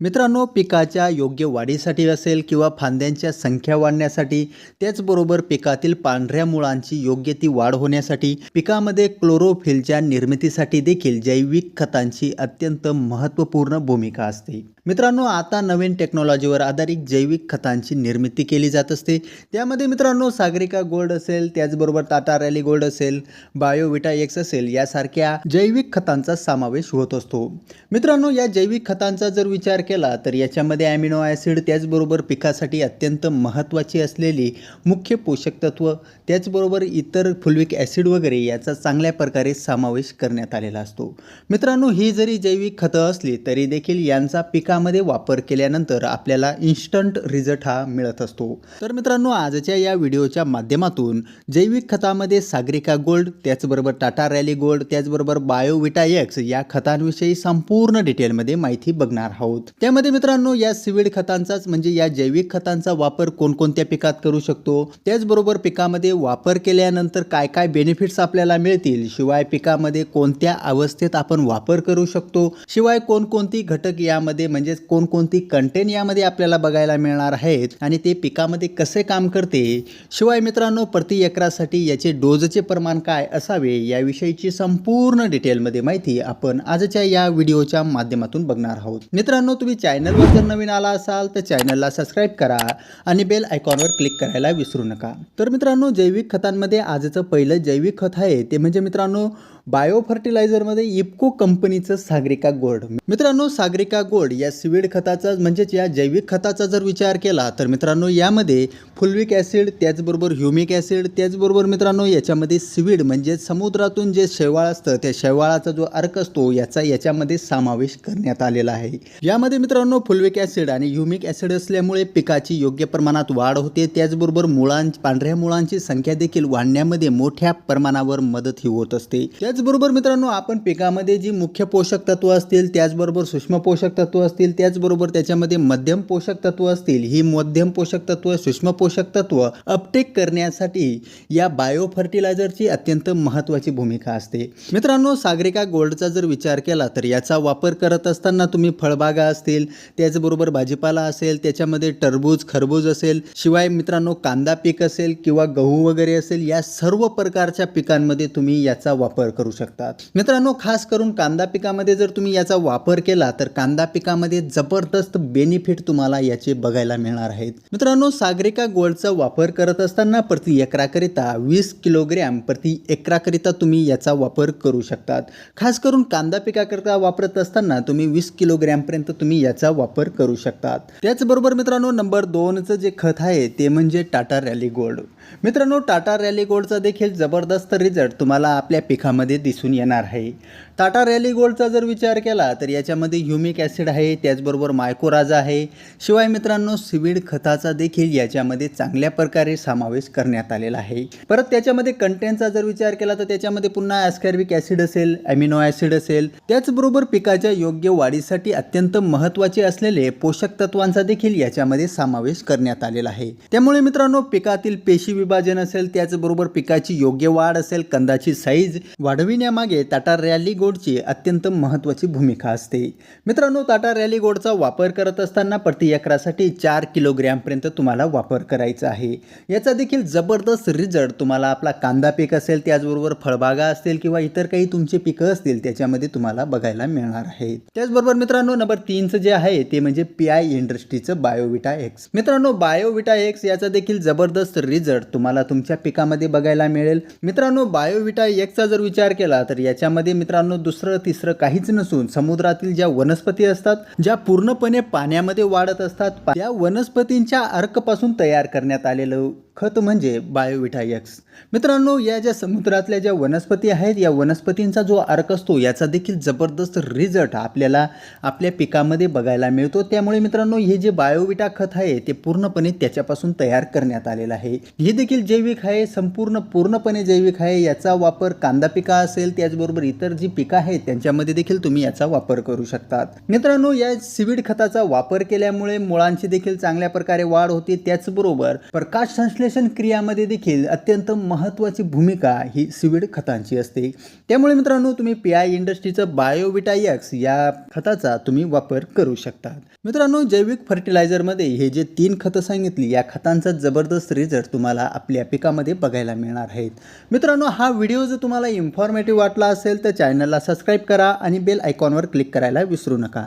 मित्रांनो पिकाच्या योग्य वाढीसाठी असेल किंवा फांद्यांच्या संख्या वाढण्यासाठी त्याचबरोबर पिकातील पांढऱ्या मुळांची योग्य ती वाढ होण्यासाठी पिकामध्ये क्लोरोफिलच्या निर्मितीसाठी देखील जैविक खतांची अत्यंत महत्त्वपूर्ण भूमिका असते. मित्रांनो आता नवीन टेक्नॉलॉजीवर आधारित जैविक खतांची निर्मिती केली जात असते. त्यामध्ये मित्रांनो सागरिका गोल्ड असेल त्याचबरोबर टाटा रॅली गोल्ड असेल बायोविटा एक्स असेल यासारख्या जैविक खतांचा समावेश होत असतो. मित्रांनो या जैविक खतांचा जर विचार केला तर याच्यामध्ये ॲमिनो ॲसिड त्याचबरोबर पिकासाठी अत्यंत महत्त्वाची असलेली मुख्य पोषक तत्व त्याचबरोबर इतर फुलविक ॲसिड वगैरे याचा चांगल्या प्रकारे समावेश करण्यात आलेला असतो. मित्रांनो ही जरी जैविक खतं असली तरी देखील यांचा पिका पिकामध्ये वापर केल्यानंतर आपल्याला इन्स्टंट रिझल्ट हा मिळत असतो. तर मित्रांनो आजच्या या व्हिडिओच्या माध्यमातून जैविक खतामध्ये सागरिका गोल्ड त्याचबरोबर टाटा रॅली गोल्ड त्याचबरोबर बायोविटा एक्स या खतांविषयी संपूर्ण डिटेलमध्ये माहिती बघणार आहोत. त्यामध्ये मित्रांनो या सिविड खतांचाच म्हणजे या जैविक खतांचा वापर कोणकोणत्या पिकात करू शकतो त्याचबरोबर पिकामध्ये वापर केल्यानंतर काय काय बेनिफिट्स आपल्याला मिळतील शिवाय पिकामध्ये कोणत्या अवस्थेत आपण वापर करू शकतो शिवाय कोणकोणती घटक यामध्ये म्हणजे म्हणजेच कोणकोणती कंटेन यामध्ये आपल्याला बघायला मिळणार आहेत आणि ते पिकामध्ये कसे काम करते शिवाय मित्रांनो प्रति एकरासाठी याचे डोजचे प्रमाण काय असावे याविषयीची संपूर्ण डिटेलमध्ये माहिती आपण आजच्या या व्हिडिओच्या माध्यमातून बघणार आहोत. मित्रांनो तुम्ही चॅनलवर जर नवीन आला असाल तर चॅनलला सबस्क्राईब करा आणि बेल आयकॉनवर क्लिक करायला विसरू नका. तर मित्रांनो जैविक खतांमध्ये आजचं पहिलं जैविक खत आहे ते म्हणजे मित्रांनो बायो फर्टिलायझरमध्ये इप्को कंपनीचं सागरिका गोल्ड मित्रांनो सागरिका गोल्ड या सिविड खताचा म्हणजेच या जैविक खताचा जर विचार केला तर मित्रांनो यामध्ये फुलविक ॲसिड त्याचबरोबर ह्युमिक ॲसिड त्याचबरोबर मित्रांनो याच्यामध्ये सिविड म्हणजे समुद्रातून जे शैवाळ असतं त्या शेवाळाचा जो अर्क असतो याचा याच्यामध्ये समावेश करण्यात आलेला आहे. यामध्ये मित्रांनो फुलविक ॲसिड आणि ह्युमिक ॲसिड असल्यामुळे पिकाची योग्य प्रमाणात वाढ होते. त्याचबरोबर मुळां पांढऱ्या मुळांची संख्या देखील वाढण्यामध्ये मोठ्या प्रमाणावर मदत ही होत असते. त्याचबरोबर मित्रांनो आपण पिकामध्ये जी मुख्य पोषक तत्व असतील त्याचबरोबर सूक्ष्म पोषक तत्व असतील त्याचबरोबर त्याच्यामध्ये मध्यम पोषक तत्व असतील ही मध्यम पोषक तत्व सूक्ष्म पोषक तत्व अपटेक करण्यासाठी या बायो फर्टिलायझरची अत्यंत महत्त्वाची भूमिका असते. मित्रांनो सागरिका गोल्डचा जर विचार केला तर याचा वापर करत असताना तुम्ही फळबागा असतील त्याचबरोबर भाजीपाला असेल त्याच्यामध्ये टरबूज खरबूज असेल शिवाय मित्रांनो कांदा पीक असेल किंवा गहू वगैरे असेल या सर्व प्रकारच्या पिकांमध्ये तुम्ही याचा वापर करू शकतात. मित्रांनो खास करून कांदा पिकामध्ये जर तुम्ही याचा वापर केला तर कांदा पिकामध्ये जबरदस्त बेनिफिट तुम्हाला याचे बघायला मिळणार आहेत. मित्रांनो सागरिका गोल्डचा वापर करत असताना प्रति एकराकरिता वीस किलोग्रॅम प्रति एकराकरिता तुम्ही याचा वापर करू शकतात. खास करून कांदा पिकाकरिता वापरत असताना तुम्ही वीस किलोग्रॅमपर्यंत तुम्ही याचा वापर करू शकतात. त्याचबरोबर मित्रांनो नंबर दोनचं जे खत आहे ते म्हणजे टाटा रॅली गोल्ड मित्रांनो टाटा रॅली गोल्डचा देखील जबरदस्त रिझल्ट तुम्हाला आपल्या पिकामध्ये दिसून येणार आहे. टाटा रॅली गोल्डचा जर विचार केला तर याच्यामध्ये ह्युमिक ॲसिड आहे त्याचबरोबर मायकोराजा आहे. शिवाय मित्रांनो सिविड खताचा देखील याच्यामध्ये चांगल्या प्रकारे समावेश करण्यात आलेला आहे. परत त्याच्यामध्ये कंटेंटचा जर विचार केला तर त्याच्यामध्ये पुन्हा ॲस्कॅर्बिक ॲसिड असेल ॲमिनो ॲसिड असेल. त्याचबरोबर पिकाच्या योग्य वाढीसाठी अत्यंत महत्त्वाचे असलेले पोषक तत्वांचा देखील याच्यामध्ये समावेश करण्यात आलेला आहे. त्यामुळे मित्रांनो पिकातील पेशी विभाजन असेल त्याचबरोबर पिकाची योग्य वाढ असेल कंदाची साईज वाढविण्यामागे टाटा रॅली गोल्ड गोडची अत्यंत महत्त्वाची भूमिका असते. मित्रांनो टाटा रॅली गोडचा वापर करत असताना प्रति एकरासाठी चार किलोग्रॅमपर्यंत तुम्हाला वापर करायचा आहे. याचा देखील जबरदस्त रिझल्ट तुम्हाला आपला कांदा पीक असेल त्याचबरोबर फळबागा असतील किंवा इतर काही तुमचे पिकं असतील त्याच्यामध्ये तुम्हाला बघायला मिळणार आहे त्याचबरोबर मित्रांनो नंबर तीनचं जे आहे ते म्हणजे पी आय इंडस्ट्रीचं बायोविटा एक्स. मित्रांनो बायोविटा एक्स याचा देखील जबरदस्त रिझल्ट तुम्हाला तुमच्या पिकामध्ये बघायला मिळेल. मित्रांनो बायोविटा एक्सचा जर विचार केला तर याच्यामध्ये मित्रांनो दुसरं तिसरं काहीच नसून समुद्रातील ज्या वनस्पती असतात ज्या पूर्णपणे पाण्यामध्ये वाढत असतात त्या वनस्पतींच्या अर्कपासून तयार करण्यात आलेलं खत म्हणजे बायोविटा एक्स मित्रांनो या ज्या समुद्रातल्या ज्या वनस्पती आहेत या वनस्पतींचा जो अर्क असतो याचा देखील जबरदस्त रिझल्ट आपल्याला आपल्या पिकामध्ये बघायला मिळतो. त्यामुळे मित्रांनो हे जे बायोविटा खत आहे ते पूर्णपणे त्याच्यापासून तयार करण्यात आलेलं आहे. हे देखील जैविक आहे संपूर्ण पूर्णपणे जैविक आहे. याचा वापर कांदा पिका असेल त्याचबरोबर इतर जी पिकं आहेत त्यांच्यामध्ये देखील तुम्ही याचा वापर करू शकतात. मित्रांनो या सिविड खताचा वापर केल्यामुळे मुळांची देखील चांगल्या प्रकारे वाढ होते. त्याचबरोबर प्रकाश संश्लेषण संश्लेषण क्रियामध्ये देखील अत्यंत महत्त्वाची भूमिका ही सिविड खतांची असते. त्यामुळे मित्रांनो तुम्ही पी आय इंडस्ट्रीचं बायोविटायक्स या खताचा तुम्ही वापर करू शकता मित्रांनो जैविक फर्टिलायझरमध्ये हे जे तीन खतं सांगितली या खतांचा जबरदस्त रिझल्ट तुम्हाला आपल्या पिकामध्ये बघायला मिळणार आहेत. मित्रांनो हा व्हिडिओ जर तुम्हाला इन्फॉर्मेटिव्ह वाटला असेल तर चॅनलला सबस्क्राईब करा आणि बेल आयकॉनवर क्लिक करायला विसरू नका.